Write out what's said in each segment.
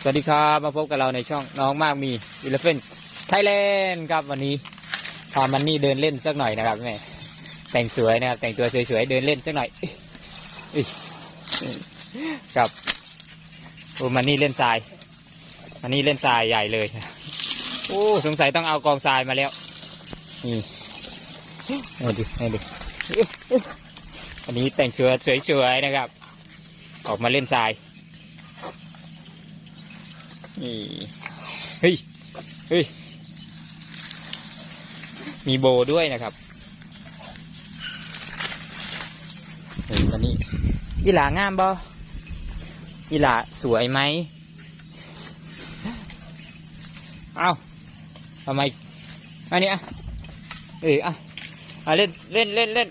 สวัสดีครับมาพบกับเราในช่องน้องมากมีวิลเฟนไทยแลนด์ครับวันนี้พามันนี่เดินเล่นสักหน่อยนะครับแม่แต่งสวยนะครับ แต่งตัวสวยๆเดินเล่นสักหน่อยอุ๊ยครับโอ้มันนี่เล่นทรายมันนี่เล่นทรายใหญ่เลยโอ้สงสัยต้องเอากองทรายมาแล้วนี่ให้ดูให้ดูอันนี้แต่งสวยสวยๆนะครับ ออกมาเล่นทราย นี่เฮ้ยเฮ้ยมีโบด้วยนะครับเฮ้ยวันนี้อีหลางามบ่อีหลาสวยไหมเอ้าทำไมอันนี้อะเอ้ยอะอะเล่นเล่นเล่นเล่น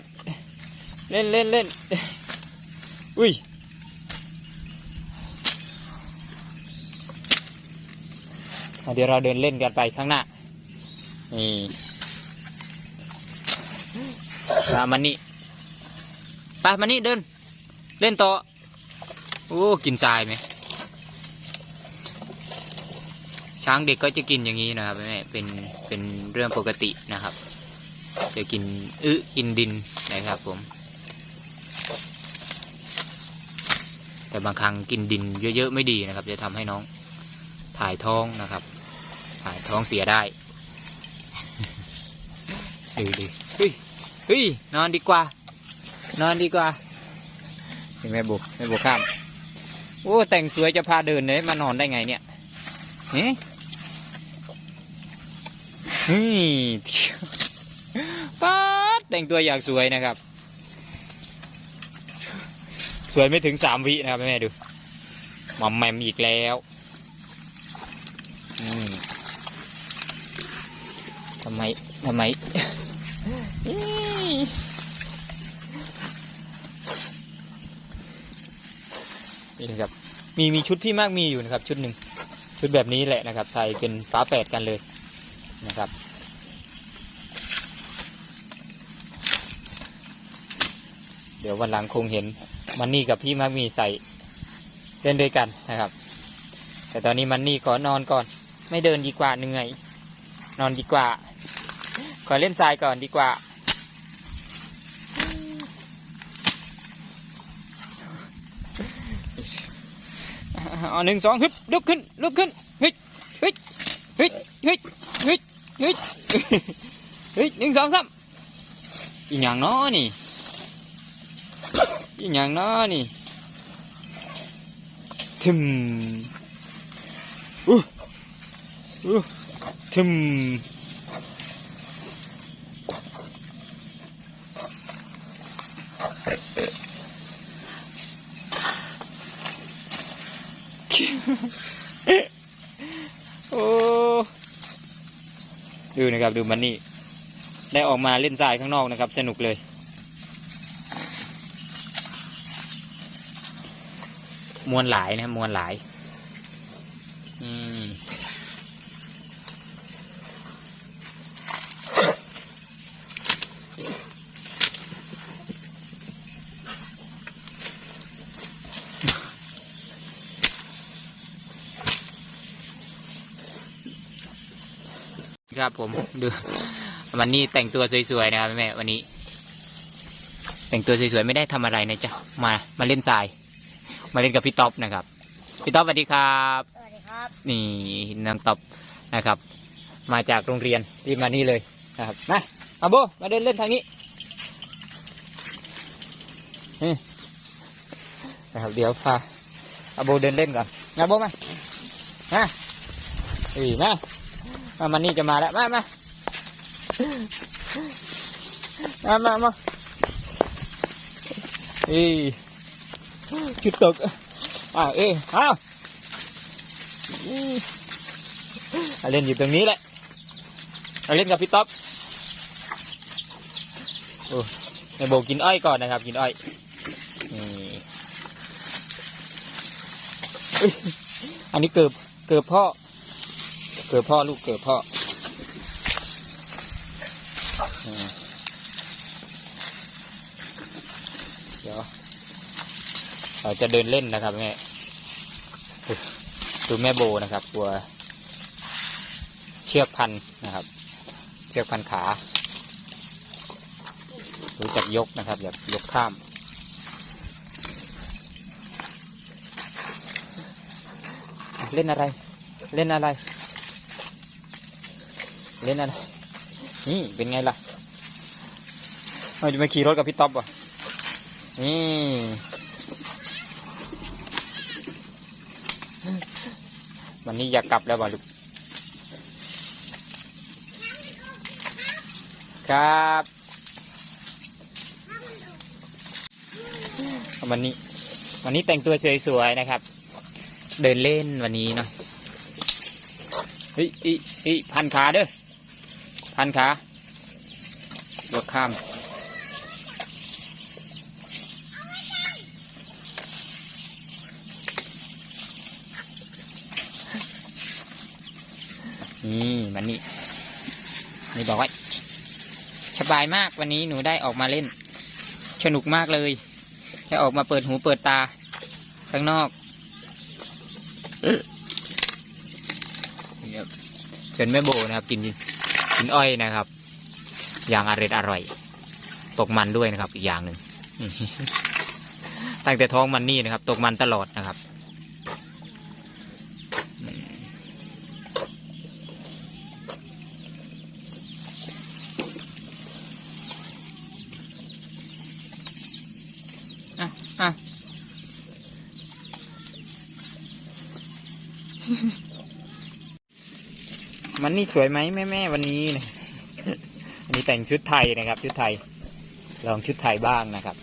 เล่นเล่นเล่นอุ้ย เดี๋ยวเราเดินเล่นกันไปข้างหน้า นี่มามันนี่ไปมันนี่เดิน เล่นต่อ โอ้ กินทรายไหม ช้างเด็กก็จะกินอย่างนี้นะครับแม่เป็น เป็นเรื่องปกตินะครับ จะกินอึกินดินนะครับผม แต่บางครั้งกินดินเยอะๆไม่ดีนะครับ จะทำให้น้องถ่ายท้องนะครับ ถ่ายท้องเสียได้ดูดิเฮ้ยเฮ้ยนอนดีกว่า นอนดีกว่าเห็นไหมบุกแม่บุกข้ามโอ้แต่งสวยจะพาเดินเลยมานอนได้ไงเนี่ยเฮ้ยเฮ้ยป๊าดแต่งตัวอย่างสวยนะครับ สวยไม่ถึงสามวินะครับแม่ดูหมอมแมมอีกแล้ว อืมทำไมทำไมนี่นะครับมีมีชุดพี่มากมีอยู่นะครับ ชุดหนึ่งชุดแบบนี้แหละนะครับ ใส่เป็นฝาแฝดกันเลยนะครับเดี๋ยววันหลังคงเห็นมันนี่กับพี่มากมีใส่เล่นด้วยกันนะครับ แต่ตอนนี้มันนี่ขอนอนก่อน ไม่เดินดีกว่าเหนื่อย นอนดีกว่า ขอเล่นทรายก่อนดีกว่า เอาหนึ่งสองฮึบลุกขึ้นลุกขึ้นฮ้ยเฮ้ยเฮ้ยเฮ้ยเฮ้ยเฮ้ยเฮ้ยหนึ่งสองสามอีหยังน้อนี่อีหยังน้อนี่ทึมอู้อู้ทึม โอ้ดูนะครับ ดูมันนี่ ได้ออกมาเล่นทรายข้างนอกนะครับ สนุกเลย มวลหลายนะมวลหลาย อืม ครับผมดูวันนี้แต่งตัวสวยๆนะครับแม่วันนี้ แต่งตัวสวยๆไม่ได้ทำอะไรนะจ๊ะมามาเล่นทราย มาเล่นกับพี่ต๊อบนะครับพี่ต๊อบสวัสดีครับสวัสดีครับ นี่นางต๊อบนะครับ มาจากโรงเรียนที่มานี่เลยนะครับมาอาโบมาเดินเล่นทางนี้นี่นะครับเดี๋ยวพาอาโบเดินเล่นก่อนมาโบมามาอีมา มามันนี่จะมาแล้ว มามามามามาอีชุดตกอ้าวเอ้ยอ้าวอืมอะเล่นอยู่ตรงนี้แหละเล่นกับพี่ต๊อบโอ้ในโบกินอ้อยก่อนนะครับ กินอ้อยอันนี้เกิบเกิบพ่อ เกิดพ่อลูกเกิดพ่อเดี๋ยวเราจะเดินเล่นนะครับแม่ดูแม่โบนะครับกลัว เชือกพันนะครับ เชือกพันขารู้จักยกนะครับอย่ายกข้ามเล่นอะไร เล่นอะไร เล่นอะไรนี่เป็นไงล่ะเราจะมาขี่รถกับพี่ต๊อบวะนี่วันนี้อยากกลับแล้วบ่ลูกครับวันนี้ วันนี้แต่งตัวสวยๆนะครับ เดินเล่นวันนี้เนาะเฮ้ยอีอีพันขาเด้อ พันขายกข้าม นี่มันนี่นี่บอกว่าสบายมากวันนี้หนูได้ออกมาเล่น สนุกมากเลย ได้ออกมาเปิดหูเปิดตา ข้างนอกนี่ครับเชิญแม่โบนะครับ กิน กินอ้อยนะครับ อย่างอร่อยอร่อย ตกมันด้วยนะครับ อีกอย่างหนึ่งตั้งแต่ท้องมันนี่นะครับ ตกมันตลอดนะครับอะอะ มันนี่สวยไหมแม่แม่วันนี้นะวันนี้แต่งชุดไทยนะครับ ชุดไทย ลองชุดไทยบ้างนะครับ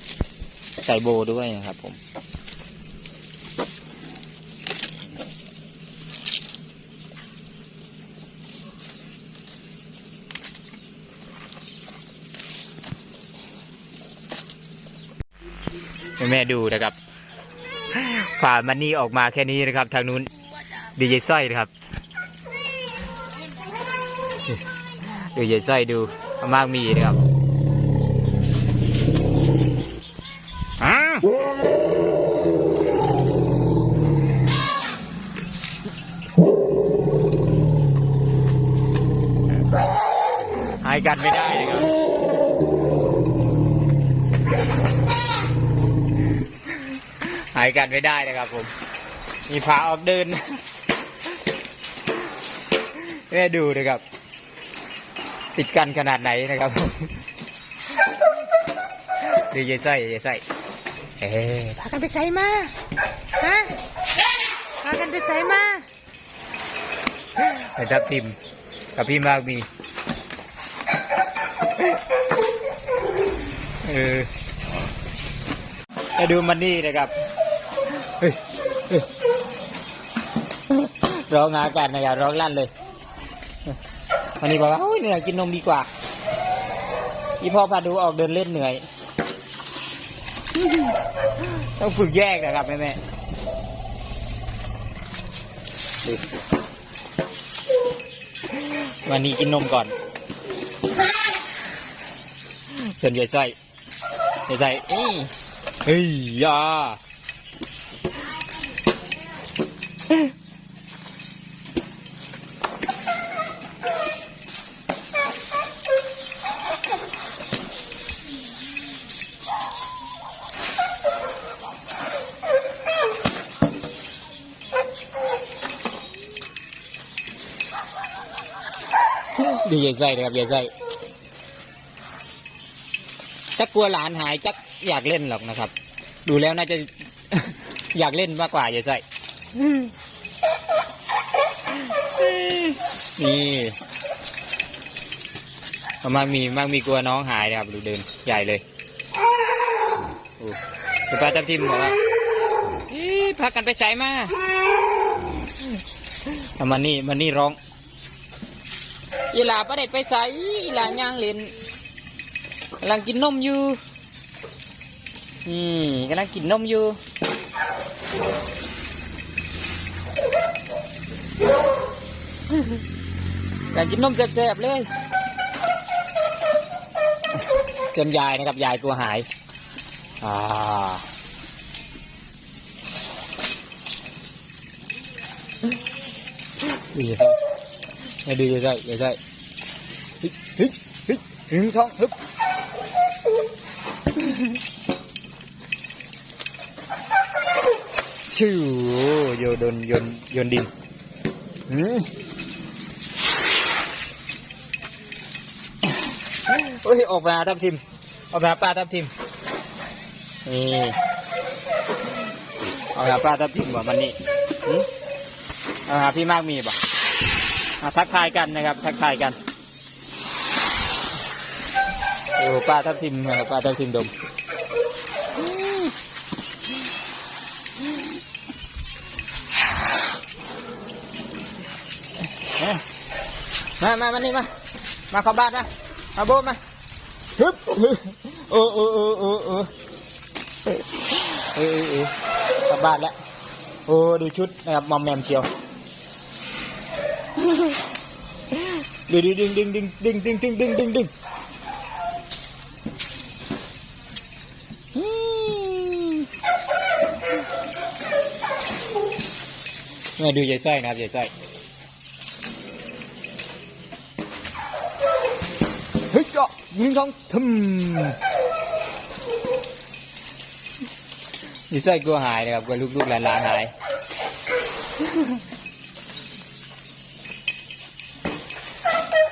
ใส่โบด้วยนะครับผมแม่ดูนะครับฝ่ามันนี่ออกมาแค่นี้นะครับ ทางนู้นดีเจสร้อยนะครับ ดูเจสร้อยดูเอามากมีนะครับอ้าวหายกันไม่ได้นะครับหายกันไม่ได้นะครับผม มีพาออกเดินแม่ดูนะครับ ติดกันขนาดไหนนะครับดูยายไส้ยายไส้เอ๊ะพากันไปใส่มาฮะพากันไปใส่มาไปทับทิมกับพี่มากมีเออมาดูมันนี่นะครับเฮ้ยเฮ้ยร้องงากันนะครับร้องลั่นเลย วันนี้บอกว่าโอ้ยเหนื่อยกินนมดีกว่าอีพ่อพาดูออกเดินเล่นเหนื่อย ต้องฝึกแยกนะครับแม่แม่ดูวันนี้กินนมก่อนเชิญยายไส้ยายไส้เอ้ยเฮ้ยอยา ดูยายไส้นะครับยายไส้จักกลัวหลานหายจักอยากเล่นหรอกนะครับ ดูแล้วน่าจะ อยากเล่นมากกว่ายายไส้นี่มากมีมากมีกลัวน้องหายนะครับ ดูเดินใหญ่เลยคุณป้าจับทิมบอกว่าพากันไปใช้มาเอามันนี่มันนี่ร้อง อีหลาประเด็ดไปใส่อีหลาย่างเล่นกำลังกินนมอยู่นี่กำลังกินนมอยู่กำลังกินนมแซ่บๆเลยเกินยายนะครับยายกลัวหายอ่าดูอย่าใส่ดูอย่าใส่อย่าใส่ ฮึฮึฮึถึงท้องฮึบชิวโยนโดนโยนโยนดินหืมโอ้ยออกมาทับทิมออกมาปลาทับทิมนี่ออกมาปลาทับทิมบ่มันนี่เอาหาพี่มากมีบ่อะทักทายกันนะครับ ทักทายกัน อ้ปลาทับทิมนะครับปลาทับทิมดมเอ้ยมามามานี่มา มาเข้าบ้านนะ มาโบมาฮึบโอ้โอ้โอ้โอ้โอ้เออเออเออกลับบ้านแล้ว โอ้ดูชุดนะครับมอมแมมเชียวดึงดึงดึงดึงดึงดึงดึงดึงดึงดึง มาดูยายสร้อยนะครับยายสร้อยเฮ้ยเจาะยิงทองทึมยายสร้อยกลัวหายนะครับกลัวลูกๆหลานๆหาย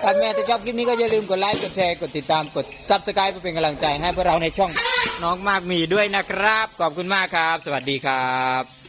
ถ้าแม่ถ้าชอบคลิปนี้ก็อย่าลืมกดไลค์ กดแชร์ กดติดตาม กด Subscribe เพื่อเป็นกำลังใจให้พวกเราในช่องน้องมากมีด้วยนะครับ ขอบคุณมากครับ สวัสดีครับ